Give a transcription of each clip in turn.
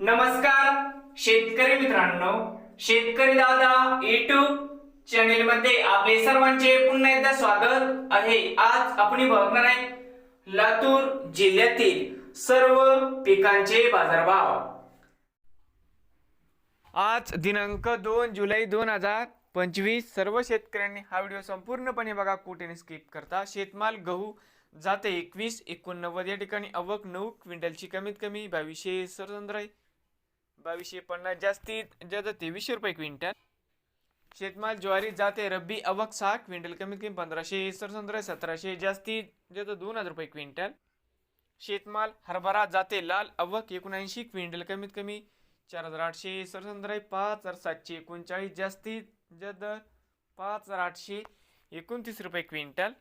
नमस्कार शेतकरी मित्रांनो. शेतकरी दादा युट्यूब चॅनेल मध्ये आपले सर्वांचे पुन्हा एकदा स्वागत आहे. आज आपण बघणार आहे लातूर जिल्ह्यातील सर्व पिकांचे बाजारभाव. आज दिनांक दोन जुलै दोन हजार पंचवीस सर्व शेतकऱ्यांनी हा व्हिडिओ संपूर्णपणे बघा. कुठे स्किप करता? शेतमाल गहू जाते एकवीस एकोणनव्वद या ठिकाणी अवक नऊ क्विंटलची कमीत कमी बावीसशे सरसंद्राई बावीसशे पन्नास जास्तीत जास्त तेवीसशे रुपये क्विंटल. शेतमाल ज्वारी जाते रब्बी अवक सहा क्विंटल कमीत कमी पंधराशे सरसंद्रा सतराशे जास्तीत जास्त दोन हजार रुपये क्विंटल. शेतमाल हरभरा जाते लाल अवक एकोणऐंशी क्विंटल कमीत कमी चार हजार आठशे सरसंद्राई पाच हजार सातशे एकोणचाळीस जास्तीत जास्त पाच हजार आठशे एकोणतीस रुपये क्विंटल.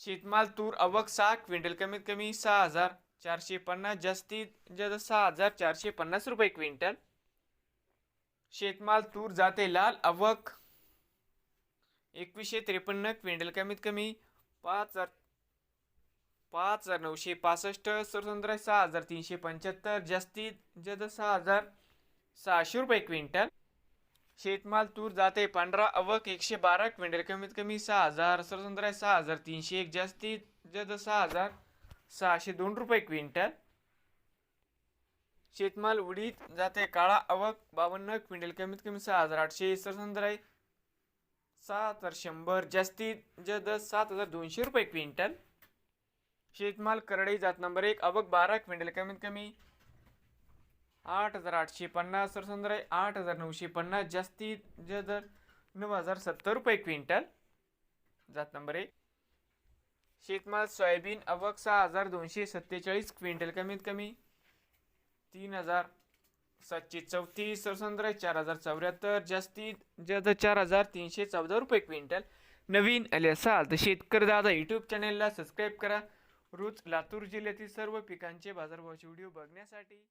शेतमाल तूर अवक सहा क्विंटल कमीत कमी सहा हजार चारशे पन्नास जास्तीत जास्त सहा हजार चारशे पन्नास रुपये क्विंटल. शेतमाल तूर जाते लाल अवक एकवीसशे त्रेपन्न क्विंटल कमीत कमी पाच हजार पाच हजार नऊशे पासष्ट स्वतंत्र सहा हजार तीनशे पंच्याहत्तर जास्तीत जास्त सहा हजार सहाशे रुपये क्विंटल. शेतमाल तूर जाते पांढरा अवक एकशे बारा क्विंटल कमीत कमी सहा हजार स्वतंत्र सहा हजार तीनशे एक जास्तीत जास्त सहा हजार सहाशे दोन रुपये क्विंटल. शेतमाल उडीत जाते काळा आवक बावन्न क्विंटल कमीत कमी सहा हजार आठशे सरसंद्राई सात हजार शंभर जास्तीत जास्त सात हजार दोनशे रुपये क्विंटल. शेतमाल करडई जात नंबर एक अवक बारा क्विंटल कमीत कमी आठ हजार आठशे पन्नास सरसंद्राई आठ हजार नऊशे पन्नास जास्तीत जास्त नऊ हजार सत्तर रुपये क्विंटल. जात नंबर एक. शेतमाल सोयाबीन अवक सहा हजार दोनशे सत्तेचाळीस क्विंटल कमीत कमी. तीन हजार सातशे चौतीस सरसंद्राई चार हजार चौऱ्याहत्तर जास्तीत जास्त चार हजार तीनशे चौदा रुपये क्विंटल. नवीन आले असाल तर शेतकरी दादा यूट्यूब चॅनेलला सबस्क्राईब करा. रोज लातूर जिल्ह्यातील सर्व पिकांचे बाजारभावाचे व्हिडिओ बघण्यासाठी